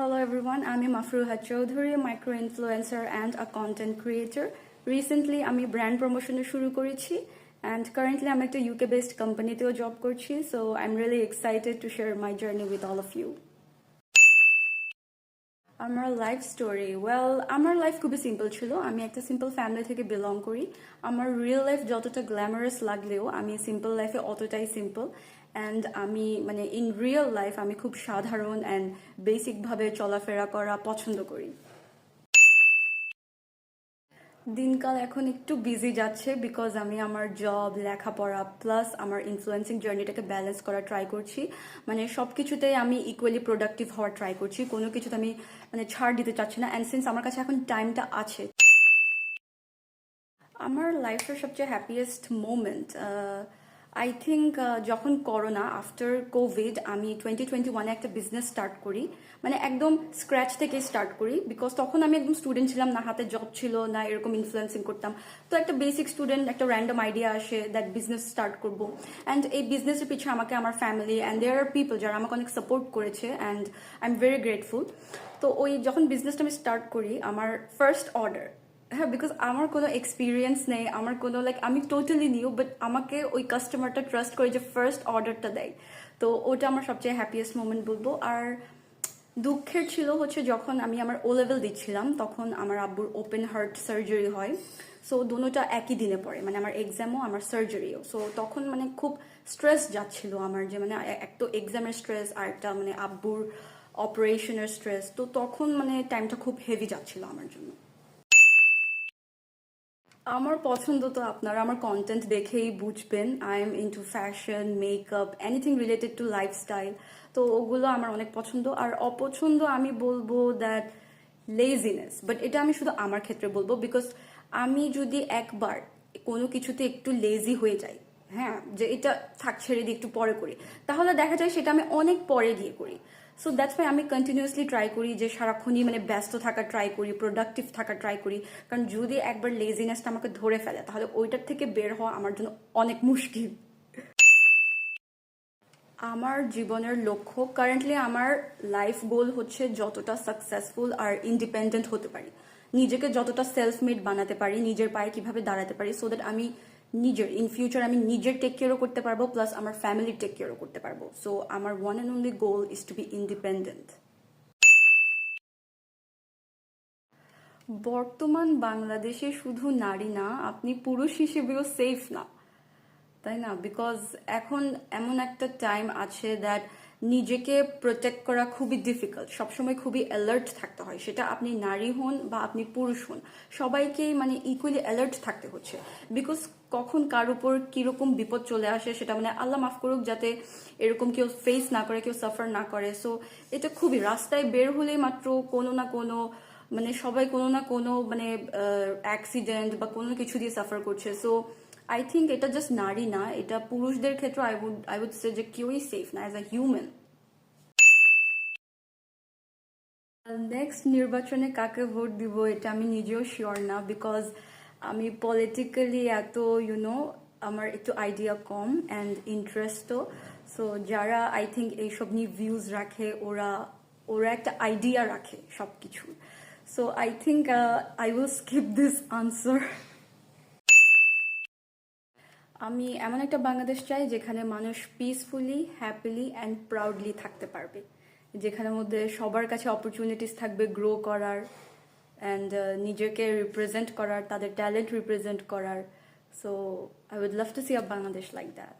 Hello everyone, আমি Mafruha Chowdhury micro influencer and a content creator recently আমি brand প্রমোশনে শুরু করেছি অ্যান্ড কারেন্টলি আমি একটা ইউকে বেসড কোম্পানিতেও জব করছি so I am really excited to share my journey with all of you আমার লাইফ স্টোরি ওয়েল আমার লাইফ খুবই সিম্পল ছিল। আমি একটা সিম্পল ফ্যামিলি থেকে বিলং করি। আমার রিয়েল লাইফ যতটা গ্ল্যামারাস লাগলেও আমি সিম্পল লাইফে অতটাই সিম্পল অ্যান্ড আমি মানে ইন রিয়েল লাইফ আমি খুব সাধারণ অ্যান্ড বেসিকভাবে চলাফেরা করা পছন্দ করি। দিনকাল এখন একটু বিজি যাচ্ছে বিকজ আমি আমার জব লেখাপড়া প্লাস আমার ইনফ্লুয়েন্সিং জার্নিটাকে ব্যালেন্স করা ট্রাই করছি। মানে সব কিছুতেই আমি ইকুয়ালি প্রোডাক্টিভ হওয়ার ট্রাই করছি। কোনো কিছুতে আমি মানে ছাড় দিতে চাচ্ছি না। অ্যান্ড সিন্স আমার কাছে এখন টাইমটা আছে, আমার লাইফের সবচেয়ে হ্যাপিয়েস্ট মোমেন্ট আই থিঙ্ক যখন করোনা আফটার কোভিড আমি টোয়েন্টি টোয়েন্টি ওয়ানে একটা বিজনেস স্টার্ট করি। মানে একদম স্ক্র্যাচ থেকে স্টার্ট করি বিকজ তখন আমি একদম স্টুডেন্ট ছিলাম, না হাতে জব ছিল, না এরকম ইনফ্লুয়েন্সিং করতাম। তো একটা বেসিক স্টুডেন্ট একটা র্যান্ডম আইডিয়া আসে দ্যাট বিজনেস স্টার্ট করব। অ্যান্ড এই বিজনেসের পিছনে আমাকে আমার ফ্যামিলি অ্যান্ড দেয়ার আর পিপল যারা আমাকে অনেক সাপোর্ট করেছে and I am very grateful তো ওই যখন বিজনেসটা আমি স্টার্ট করি, আমার ফার্স্ট অর্ডার হ্যাঁ বিকজ আমার কোনো এক্সপিরিয়েন্স নেই, আমার কোনো লাইক আমি টোটালি নিউ বাট আমাকে ওই কাস্টমারটা ট্রাস্ট করে যে ফার্স্ট অর্ডারটা দেয়। তো ওটা আমার সবচেয়ে হ্যাপিয়েস্ট মোমেন্ট বলব। আর দুঃখের ছিল হচ্ছে যখন আমি আমার ও লেভেল দিচ্ছিলাম, তখন আমার আব্বুর ওপেন হার্ট সার্জারি হয়। সো দুটোটা একই দিনে পড়ে মানে আমার এক্সামও আমার সার্জারিও সো তখন মানে খুব স্ট্রেস যাচ্ছিল আমার, যে মানে এক তো এক্সামের স্ট্রেস আর একটা মানে আব্বুর অপারেশনের স্ট্রেস তো তখন মানে টাইমটা খুব হেভি যাচ্ছিল আমার জন্য। আমার পছন্দ তো আপনারা, আমার কন্টেন্ট দেখেই বুঝবেন। I am into fashion makeup anything related to lifestyle তো ওগুলো আমার অনেক পছন্দ। আর অপছন্দ আমি বলব দ্যাট লেজিনেস বাট এটা আমি শুধু আমার ক্ষেত্রে বলব বিকজ আমি যদি একবার কোনো কিছুতে একটু লেজি হয়ে যাই হ্যাঁ যে এটা থাক, ছেড়ে দিয়ে একটু পরে করি। তাহলে দেখা যায় সেটা আমি অনেক পরে গিয়ে করি। সো দ্যাটস ওয়াই আমি কন্টিনিউয়াসলি ট্রাই করি যে সারাক্ষণই মানে ব্যস্ত থাকা ট্রাই করি প্রোডাক্টিভ থাকা ট্রাই করি। কারণ যদি একবার লেজিনেসটা আমাকে ধরে ফেলে, তাহলে ওইটার থেকে বের হওয়া আমার জন্য অনেক মুশকিল। আমার জীবনের লক্ষ্য কারেন্টলি আমার লাইফ গোল হচ্ছে যতটা সাকসেসফুল আর ইন্ডিপেন্ডেন্ট হতে পারি। নিজেকে যতটা সেলফ মেড বানাতে পারি, নিজের পায়ে কীভাবে দাঁড়াতে পারি সো দ্যাট আমি নিজের ইন ফিউচার আমি নিজের টেক কেয়ারও করতে পারব প্লাস আমার ফ্যামিলির টেক কেয়ারও করতে পারব। সো আমার one and only goal is to be independent বর্তমান বাংলাদেশে শুধু নারী না, আপনি পুরুষ হিসেবেও সেফ না। তাই না? বিকজ এখন এমন একটা টাইম আছে দ্যাট নিজেকে প্রোটেক্ট করা খুবই ডিফিকাল্ট সবসময় খুবই অ্যালার্ট থাকতে হয়। সেটা আপনি নারী হন বা আপনি পুরুষ হন, সবাইকেই মানে ইকুয়ালি অ্যালার্ট থাকতে হচ্ছে। বিকজ কখন কার উপর কীরকম বিপদ চলে আসে সেটা মানে আল্লাহ মাফ করুক যাতে এরকম কেউ ফেস না করে, কেউ সাফার না করে। সো এটা খুবই রাস্তায় বের হলেই মাত্র কোনো না কোনো মানে সবাই কোনো না কোনো মানে অ্যাক্সিডেন্ট বা কোনো কিছু দিয়ে সাফার করছে। সো আই থিঙ্ক এটা জাস্ট নারী না, এটা পুরুষদের ক্ষেত্রে I would I would say যে কেউই সেফ না অ্যাজ আ হিউম্যান নেক্সট নির্বাচনে কাকে ভোট দিব এটা আমি নিজেও শিওর না বিকজ আমি পলিটিক্যালি এত ইউনো আমার একটু আইডিয়া কম অ্যান্ড ইন্টারেস্টও সো যারা আই থিঙ্ক এইসব নিয়ে ভিউজ রাখে, ওরা ওরা একটা আইডিয়া রাখে সব কিছু so I think I will skip this answer আমি এমন একটা বাংলাদেশ চাই যেখানে মানুষ পিসফুলি হ্যাপিলি অ্যান্ড প্রাউডলি থাকতে পারবে। যেখানের মধ্যে সবার কাছে অপরচুনিটিস থাকবে গ্রো করার অ্যান্ড নিজেকে রিপ্রেজেন্ট করার, তাদের ট্যালেন্ট রিপ্রেজেন্ট করার। So I would love to see a Bangladesh like that